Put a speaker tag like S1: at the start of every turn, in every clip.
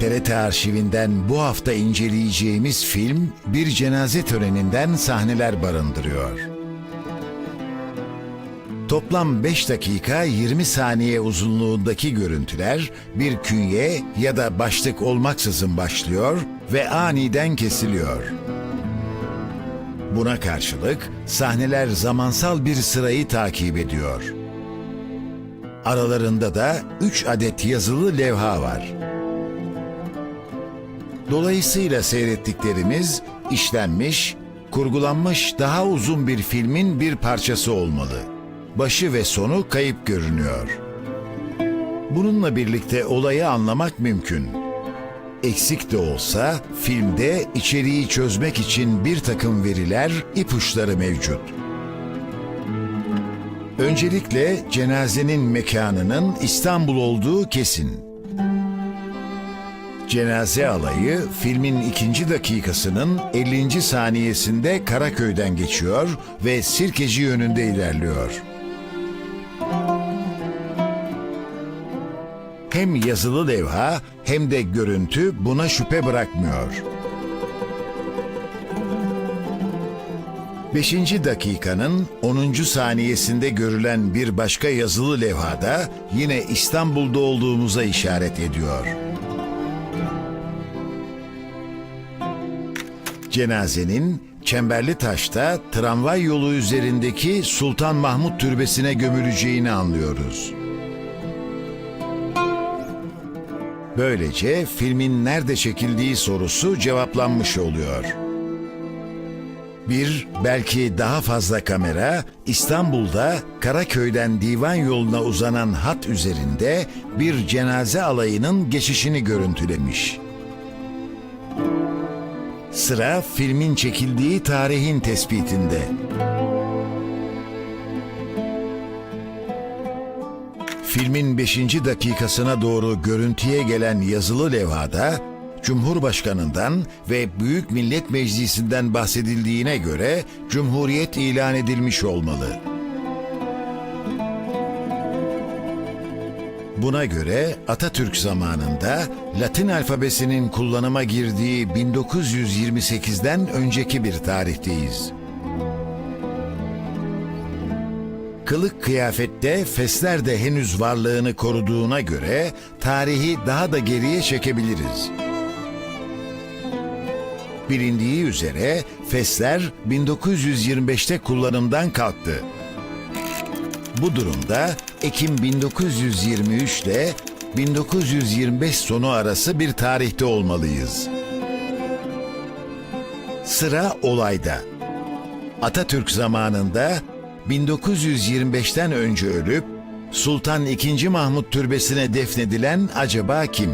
S1: TRT arşivinden bu hafta inceleyeceğimiz film bir cenaze töreninden sahneler barındırıyor. Toplam 5 dakika 20 saniye uzunluğundaki görüntüler bir künye ya da başlık olmaksızın başlıyor ve aniden kesiliyor. Buna karşılık sahneler zamansal bir sırayı takip ediyor. Aralarında da 3 adet yazılı levha var. Dolayısıyla seyrettiklerimiz işlenmiş, kurgulanmış daha uzun bir filmin bir parçası olmalı. Başı ve sonu kayıp görünüyor. Bununla birlikte olayı anlamak mümkün. Eksik de olsa filmde içeriği çözmek için bir takım veriler, ipuçları mevcut. Öncelikle cenazenin mekanının İstanbul olduğu kesin. Cenaze alayı filmin ikinci dakikasının 50. saniyesinde Karaköy'den geçiyor ve Sirkeci yönünde ilerliyor. Hem yazılı levha hem de görüntü buna şüphe bırakmıyor. Beşinci dakikanın 10. saniyesinde görülen bir başka yazılı levhada yine İstanbul'da olduğumuza işaret ediyor. Cenazenin Çemberli Taş'ta tramvay yolu üzerindeki Sultan Mahmut Türbesi'ne gömüleceğini anlıyoruz. Böylece filmin nerede çekildiği sorusu cevaplanmış oluyor. Bir, belki daha fazla kamera İstanbul'da Karaköy'den divan yoluna uzanan hat üzerinde bir cenaze alayının geçişini görüntülemiş. Sıra filmin çekildiği tarihin tespitinde. Filmin 5. dakikasına doğru görüntüye gelen yazılı levhada Cumhurbaşkanından ve Büyük Millet Meclisi'nden bahsedildiğine göre Cumhuriyet ilan edilmiş olmalı. Buna göre Atatürk zamanında Latin alfabesinin kullanıma girdiği 1928'den önceki bir tarihteyiz. Kılık kıyafette fesler de henüz varlığını koruduğuna göre tarihi daha da geriye çekebiliriz. Bilindiği üzere fesler 1925'te kullanımdan kalktı. Bu durumda Ekim 1923 ile 1925 sonu arası bir tarihte olmalıyız. Sıra olayda. Atatürk zamanında 1925'ten önce ölüp Sultan II. Mahmut Türbesi'ne defnedilen acaba kim?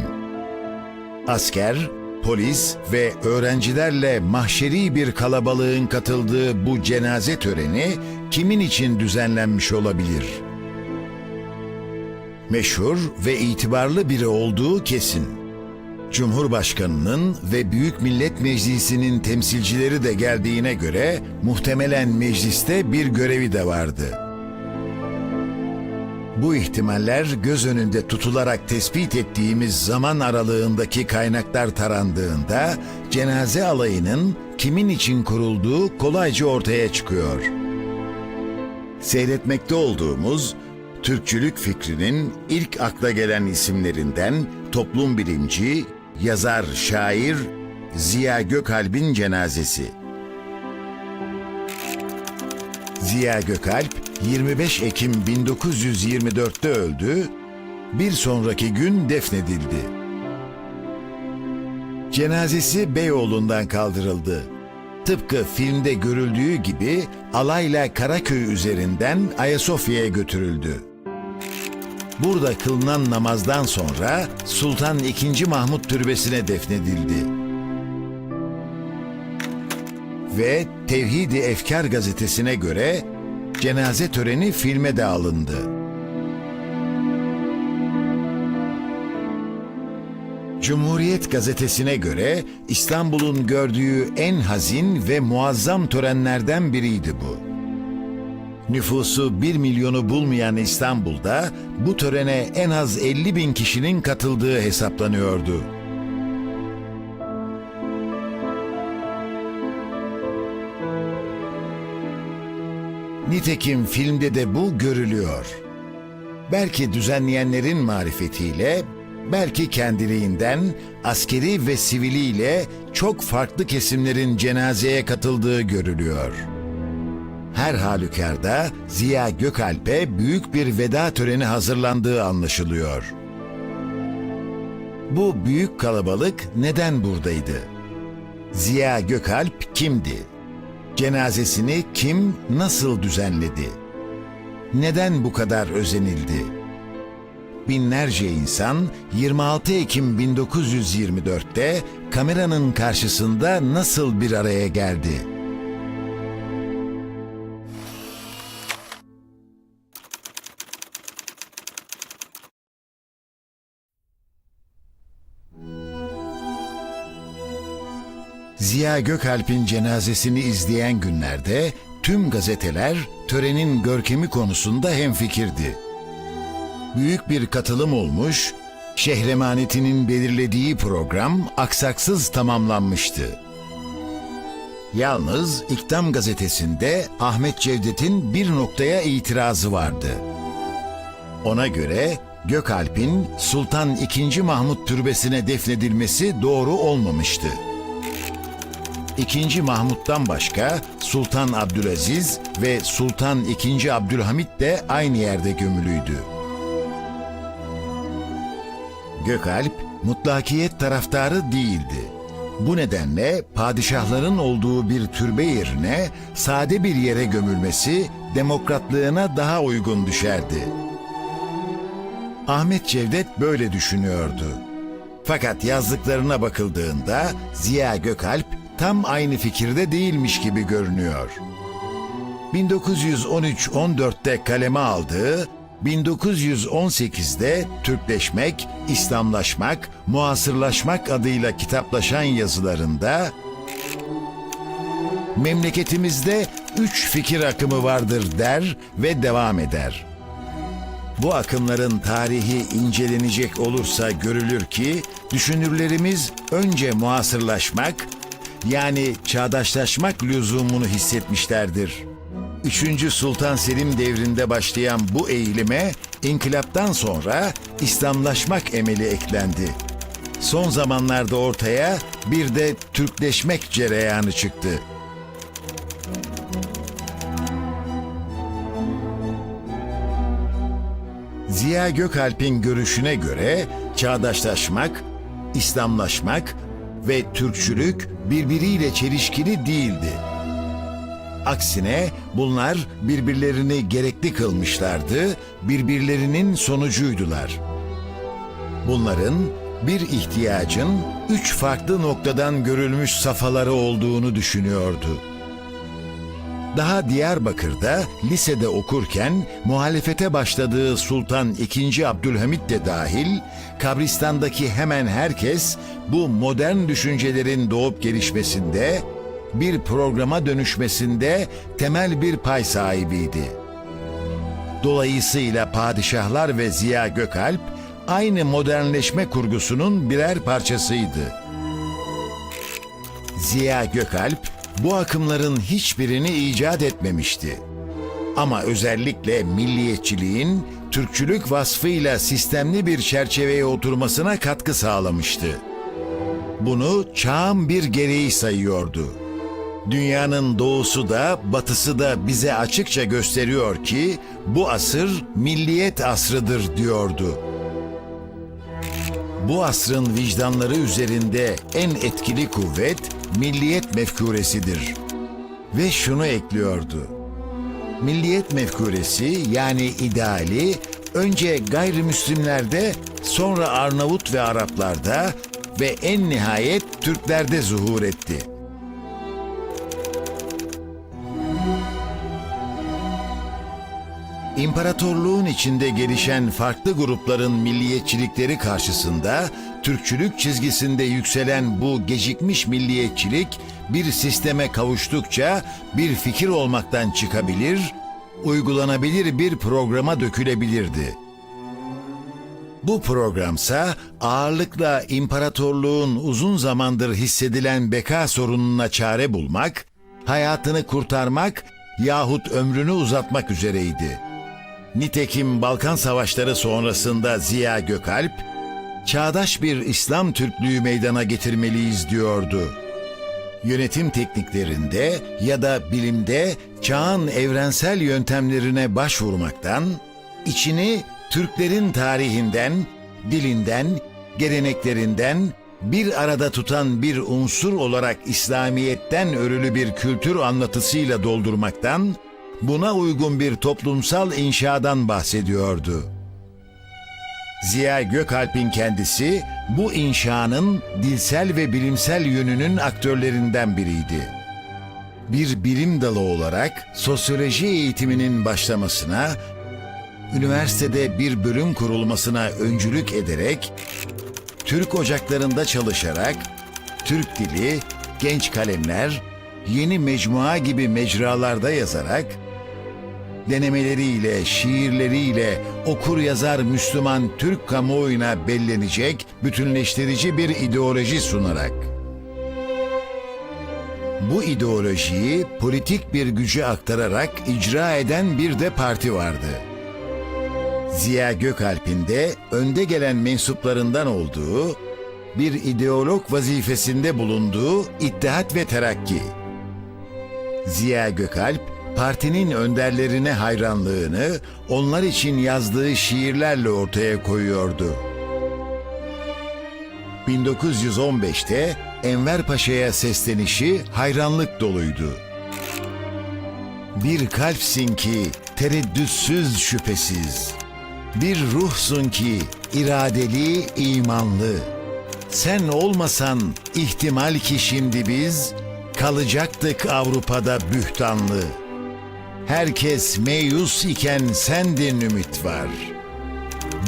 S1: Asker, polis ve öğrencilerle mahşeri bir kalabalığın katıldığı bu cenaze töreni kimin için düzenlenmiş olabilir? Meşhur ve itibarlı biri olduğu kesin. Cumhurbaşkanının ve Büyük Millet Meclisi'nin temsilcileri de geldiğine göre muhtemelen mecliste bir görevi de vardı. Bu ihtimaller göz önünde tutularak tespit ettiğimiz zaman aralığındaki kaynaklar tarandığında cenaze alayının kimin için kurulduğu kolayca ortaya çıkıyor. Seyretmekte olduğumuz Türkçülük fikrinin ilk akla gelen isimlerinden toplum bilimci, yazar, şair Ziya Gökalp'in cenazesi. Ziya Gökalp 25 Ekim 1924'te öldü, bir sonraki gün defnedildi. Cenazesi Beyoğlu'ndan kaldırıldı. Tıpkı filmde görüldüğü gibi alayla Karaköy üzerinden Ayasofya'ya götürüldü. Burada kılınan namazdan sonra Sultan II. Mahmut Türbesi'ne defnedildi. Ve Tevhidi Efkar gazetesine göre cenaze töreni filme de alındı. Cumhuriyet gazetesine göre İstanbul'un gördüğü en hazin ve muazzam törenlerden biriydi bu. Nüfusu 1 milyonu bulmayan İstanbul'da bu törene en az 50 bin kişinin katıldığı hesaplanıyordu. Nitekim filmde de bu görülüyor. Belki düzenleyenlerin marifetiyle, belki kendiliğinden askeri ve siviliyle çok farklı kesimlerin cenazeye katıldığı görülüyor. Her halükarda Ziya Gökalp'e büyük bir veda töreni hazırlandığı anlaşılıyor. Bu büyük kalabalık neden buradaydı? Ziya Gökalp kimdi? Cenazesini kim nasıl düzenledi? Neden bu kadar özenildi? Binlerce insan 26 Ekim 1924'te kameranın karşısında nasıl bir araya geldi? Ziya Gökalp'in cenazesini izleyen günlerde tüm gazeteler törenin görkemi konusunda hemfikirdi. Büyük bir katılım olmuş, şehremanetinin belirlediği program aksaksız tamamlanmıştı. Yalnız İktam gazetesinde Ahmet Cevdet'in bir noktaya itirazı vardı. Ona göre Gökalp'in Sultan II. Mahmut Türbesi'ne defnedilmesi doğru olmamıştı. İkinci Mahmut'tan başka Sultan Abdülaziz ve Sultan II. Abdülhamit de aynı yerde gömülüydü. Gökalp mutlakiyet taraftarı değildi. Bu nedenle padişahların olduğu bir türbe yerine sade bir yere gömülmesi demokratlığına daha uygun düşerdi. Ahmet Cevdet böyle düşünüyordu. Fakat yazdıklarına bakıldığında Ziya Gökalp tam aynı fikirde değilmiş gibi görünüyor. 1913-14'te kaleme aldığı, 1918'de Türkleşmek, İslamlaşmak, muasırlaşmak adıyla kitaplaşan yazılarında memleketimizde üç fikir akımı vardır der ve devam eder. Bu akımların tarihi incelenecek olursa görülür ki düşünürlerimiz önce muasırlaşmak, yani çağdaşlaşmak lüzumunu hissetmişlerdir. 3. Sultan Selim devrinde başlayan bu eğilime inkılaptan sonra İslamlaşmak emeli eklendi. Son zamanlarda ortaya bir de Türkleşmek cereyanı çıktı. Ziya Gökalp'in görüşüne göre çağdaşlaşmak, İslamlaşmak ve Türkçülük birbiriyle çelişkili değildi. Aksine bunlar birbirlerini gerekli kılmışlardı, birbirlerinin sonucuydular. Bunların bir ihtiyacın üç farklı noktadan görülmüş safaları olduğunu düşünüyordu. Daha Diyarbakır'da lisede okurken muhalefete başladığı Sultan II. Abdülhamit de dahil kabristandaki hemen herkes bu modern düşüncelerin doğup gelişmesinde bir programa dönüşmesinde temel bir pay sahibiydi. Dolayısıyla padişahlar ve Ziya Gökalp aynı modernleşme kurgusunun birer parçasıydı. Ziya Gökalp bu akımların hiçbirini icat etmemişti. Ama özellikle milliyetçiliğin Türkçülük vasfıyla sistemli bir çerçeveye oturmasına katkı sağlamıştı. Bunu çağın bir gereği sayıyordu. Dünyanın doğusu da batısı da bize açıkça gösteriyor ki bu asır milliyet asrıdır diyordu. Bu asrın vicdanları üzerinde en etkili kuvvet milliyet mefkuresidir. Ve şunu ekliyordu. Milliyet mefkuresi yani ideali önce gayrimüslimlerde sonra Arnavut ve Araplarda ve en nihayet Türklerde zuhur etti. İmparatorluğun içinde gelişen farklı grupların milliyetçilikleri karşısında Türkçülük çizgisinde yükselen bu gecikmiş milliyetçilik bir sisteme kavuştukça bir fikir olmaktan çıkabilir, uygulanabilir bir programa dökülebilirdi. Bu programsa ağırlıkla imparatorluğun uzun zamandır hissedilen beka sorununa çare bulmak, hayatını kurtarmak yahut ömrünü uzatmak üzereydi. Nitekim Balkan Savaşları sonrasında Ziya Gökalp, çağdaş bir İslam Türklüğü meydana getirmeliyiz diyordu. Yönetim tekniklerinde ya da bilimde çağın evrensel yöntemlerine başvurmaktan, içini Türklerin tarihinden, dilinden, geleneklerinden bir arada tutan bir unsur olarak İslamiyet'ten örülü bir kültür anlatısıyla doldurmaktan, buna uygun bir toplumsal inşadan bahsediyordu. Ziya Gökalp'in kendisi bu inşanın dilsel ve bilimsel yönünün aktörlerinden biriydi. Bir bilim dalı olarak sosyoloji eğitiminin başlamasına, üniversitede bir bölüm kurulmasına öncülük ederek, Türk ocaklarında çalışarak, Türk dili, genç kalemler, yeni mecmua gibi mecralarda yazarak, denemeleriyle, şiirleriyle okur yazar Müslüman Türk kamuoyuna bellenecek bütünleştirici bir ideoloji sunarak. Bu ideolojiyi politik bir güce aktararak icra eden bir de parti vardı. Ziya Gökalp'in de önde gelen mensuplarından olduğu, bir ideolog vazifesinde bulunduğu İttihat ve Terakki. Ziya Gökalp, partinin önderlerine hayranlığını onlar için yazdığı şiirlerle ortaya koyuyordu. 1915'te Enver Paşa'ya seslenişi hayranlık doluydu. Bir kalpsin ki tereddütsüz şüphesiz. Bir ruhsun ki iradeli, imanlı. Sen olmasan ihtimal ki şimdi biz kalacaktık Avrupa'da bühtanlı. Herkes meyus iken sendin ümit var.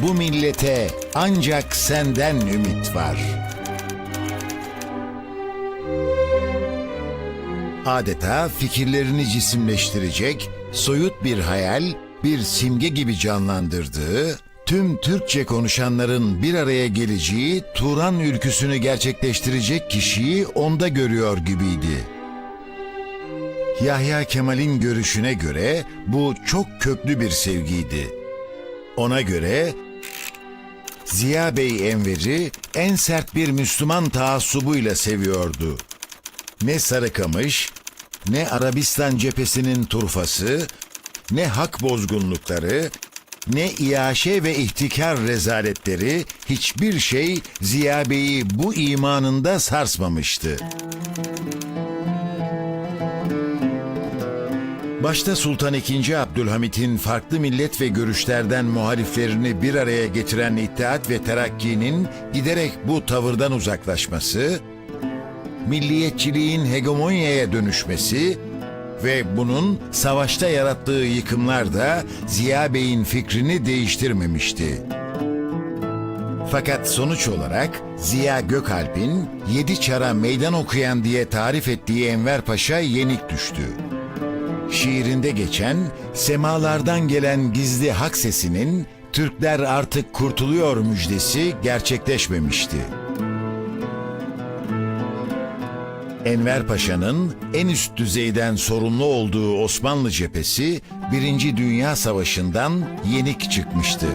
S1: Bu millete ancak senden ümit var. Adeta fikirlerini cisimleştirecek, soyut bir hayal, bir simge gibi canlandırdığı, tüm Türkçe konuşanların bir araya geleceği Turan ülküsünü gerçekleştirecek kişiyi onda görüyor gibiydi. Yahya Kemal'in görüşüne göre bu çok köklü bir sevgiydi. Ona göre Ziya Bey Enver'i en sert bir Müslüman taassubuyla seviyordu. Ne Sarıkamış, ne Arabistan cephesinin turfası, ne hak bozgunlukları, ne iaşe ve ihtikar rezaletleri hiçbir şey Ziya Bey'i bu imanında sarsmamıştı. Başta Sultan II. Abdülhamit'in farklı millet ve görüşlerden muhaliflerini bir araya getiren İttihat ve Terakki'nin giderek bu tavırdan uzaklaşması, milliyetçiliğin hegemonyaya dönüşmesi ve bunun savaşta yarattığı yıkımlar da Ziya Bey'in fikrini değiştirmemişti. Fakat sonuç olarak Ziya Gökalp'in yedi çara meydan okuyan diye tarif ettiği Enver Paşa yenik düştü. Şiirinde geçen semalardan gelen gizli hak sesinin Türkler artık kurtuluyor müjdesi gerçekleşmemişti. Enver Paşa'nın en üst düzeyden sorumlu olduğu Osmanlı cephesi Birinci Dünya Savaşı'ndan yenik çıkmıştı.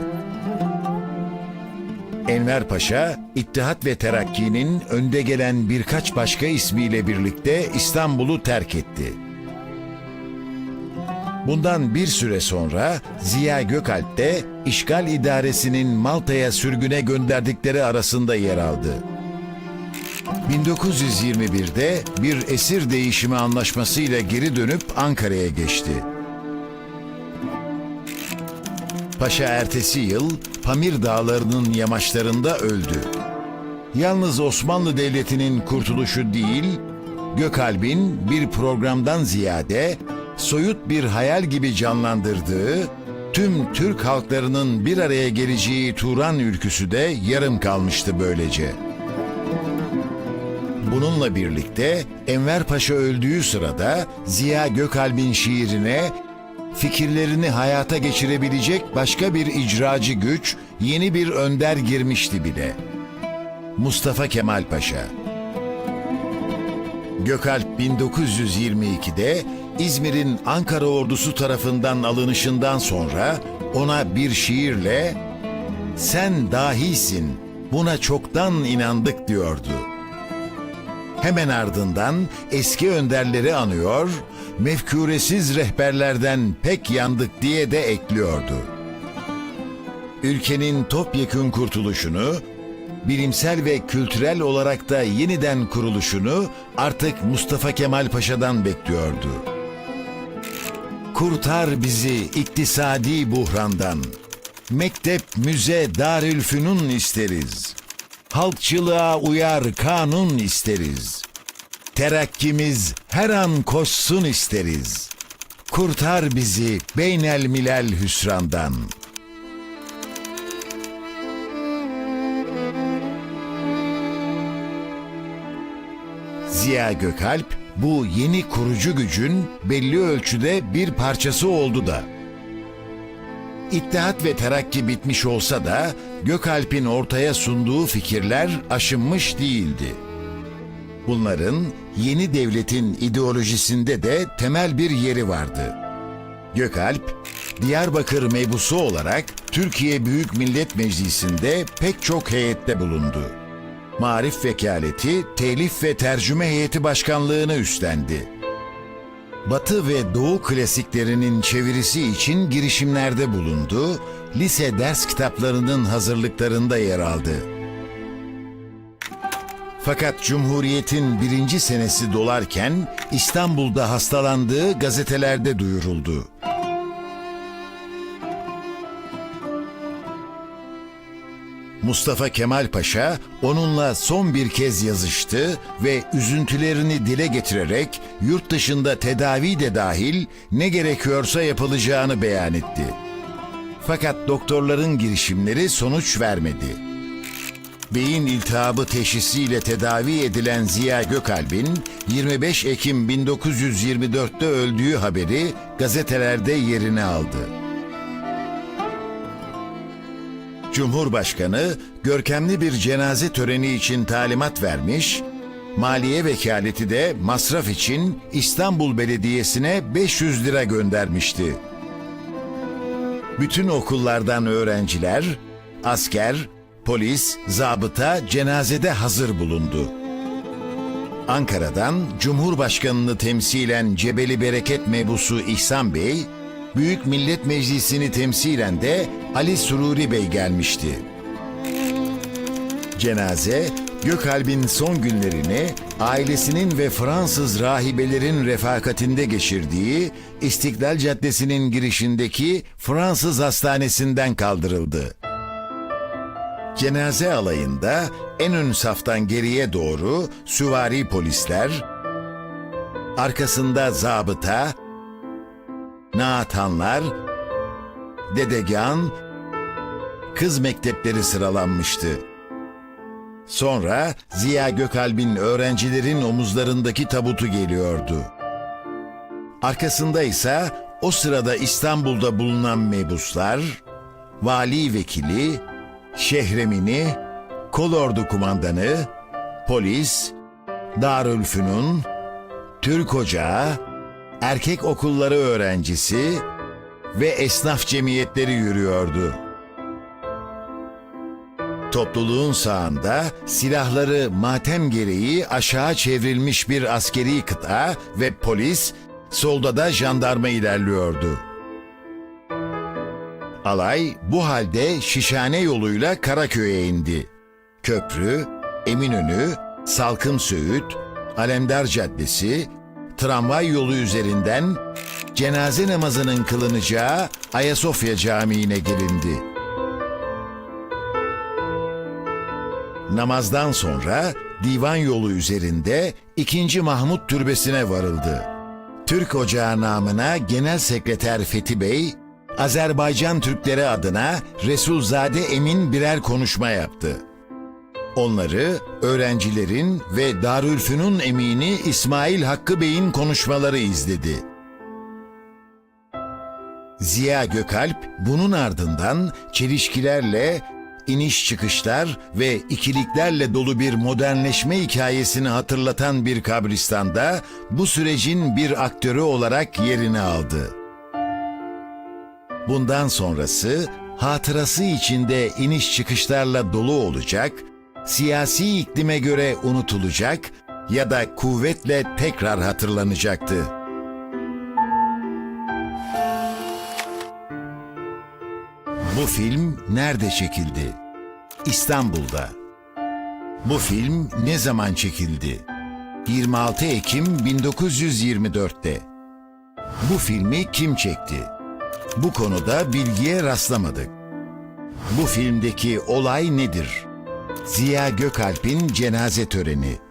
S1: Enver Paşa, İttihat ve Terakki'nin önde gelen birkaç başka ismiyle birlikte İstanbul'u terk etti. Bundan bir süre sonra Ziya Gökalp de işgal idaresinin Malta'ya sürgüne gönderdikleri arasında yer aldı. 1921'de bir esir değişimi anlaşmasıyla geri dönüp Ankara'ya geçti. Paşa ertesi yıl Pamir Dağları'nın yamaçlarında öldü. Yalnız Osmanlı Devleti'nin kurtuluşu değil, Gökalp'in bir programdan ziyade soyut bir hayal gibi canlandırdığı, tüm Türk halklarının bir araya geleceği Turan ülküsü de yarım kalmıştı böylece. Bununla birlikte Enver Paşa öldüğü sırada Ziya Gökalp'in şiirine fikirlerini hayata geçirebilecek başka bir icracı güç, yeni bir önder girmişti bile. Mustafa Kemal Paşa. Gökalp 1922'de İzmir'in Ankara ordusu tarafından alınışından sonra ona bir şiirle "Sen dahisin, buna çoktan inandık." diyordu. Hemen ardından eski önderleri anıyor, mefkuresiz rehberlerden pek yandık diye de ekliyordu. Ülkenin topyekün kurtuluşunu, bilimsel ve kültürel olarak da yeniden kuruluşunu artık Mustafa Kemal Paşa'dan bekliyordu. Kurtar bizi iktisadi buhrandan. Mektep, müze, darülfünun isteriz. Halkçılığa uyar kanun isteriz. Terakkimiz her an koşsun isteriz. Kurtar bizi beynel milel hüsrandan. Ziya Gökalp bu yeni kurucu gücün belli ölçüde bir parçası oldu da. İttihat ve terakki bitmiş olsa da Gökalp'in ortaya sunduğu fikirler aşınmış değildi. Bunların yeni devletin ideolojisinde de temel bir yeri vardı. Gökalp, Diyarbakır mebusu olarak Türkiye Büyük Millet Meclisi'nde pek çok heyette bulundu. Marif Vekaleti, Telif ve Tercüme Heyeti Başkanlığını üstlendi. Batı ve Doğu klasiklerinin çevirisi için girişimlerde bulundu, lise ders kitaplarının hazırlıklarında yer aldı. Fakat Cumhuriyet'in birinci senesi dolarken İstanbul'da hastalandığı gazetelerde duyuruldu. Mustafa Kemal Paşa onunla son bir kez yazıştı ve üzüntülerini dile getirerek yurt dışında tedavi de dahil ne gerekiyorsa yapılacağını beyan etti. Fakat doktorların girişimleri sonuç vermedi. Beyin iltihabı teşhisiyle tedavi edilen Ziya Gökalp'in 25 Ekim 1924'te öldüğü haberi gazetelerde yerini aldı. Cumhurbaşkanı görkemli bir cenaze töreni için talimat vermiş, Maliye Vekaleti de masraf için İstanbul Belediyesi'ne 500 lira göndermişti. Bütün okullardan öğrenciler, asker, polis, zabıta cenazede hazır bulundu. Ankara'dan Cumhurbaşkanını temsilen Cebeli Bereket mebusu İhsan Bey, Büyük Millet Meclisi'ni temsilen de Ali Sururi Bey gelmişti. Cenaze, Gökalp'in son günlerini ailesinin ve Fransız rahibelerin refakatinde geçirdiği İstiklal Caddesi'nin girişindeki Fransız hastanesinden kaldırıldı. Cenaze alayında en ön saftan geriye doğru süvari polisler, arkasında zabıta, naatanlar, dedegan, kız mektepleri sıralanmıştı. Sonra Ziya Gökalp'in öğrencilerin omuzlarındaki tabutu geliyordu. Arkasında ise o sırada İstanbul'da bulunan mebuslar, vali vekili, şehremini, kolordu kumandanı, polis, Darülfünun, Türk Ocağı, erkek okulları öğrencisi ve esnaf cemiyetleri yürüyordu. Topluluğun sağında silahları matem gereği aşağı çevrilmiş bir askeri kıta ve polis, solda da jandarma ilerliyordu. Alay bu halde Şişhane yoluyla Karaköy'e indi. Köprü, Eminönü, Salkım Söğüt, Alemdar Caddesi, tramvay yolu üzerinden cenaze namazının kılınacağı Ayasofya Camii'ne gelindi. Namazdan sonra divan yolu üzerinde 2. Mahmut Türbesi'ne varıldı. Türk Ocağı namına Genel Sekreter Fethi Bey, Azerbaycan Türkleri adına Resulzade Emin birer konuşma yaptı. Onları öğrencilerin ve Darülfünun emini İsmail Hakkı Bey'in konuşmaları izledi. Ziya Gökalp bunun ardından çelişkilerle iniş çıkışlar ve ikiliklerle dolu bir modernleşme hikayesini hatırlatan bir kabristanda bu sürecin bir aktörü olarak yerini aldı. Bundan sonrası hatırası içinde iniş çıkışlarla dolu olacak, siyasi iklime göre unutulacak ya da kuvvetle tekrar hatırlanacaktı. Bu film nerede çekildi? İstanbul'da. Bu film ne zaman çekildi? 26 Ekim 1924'te. Bu filmi kim çekti? Bu konuda bilgiye rastlamadık. Bu filmdeki olay nedir? Ziya Gökalp'in cenaze töreni.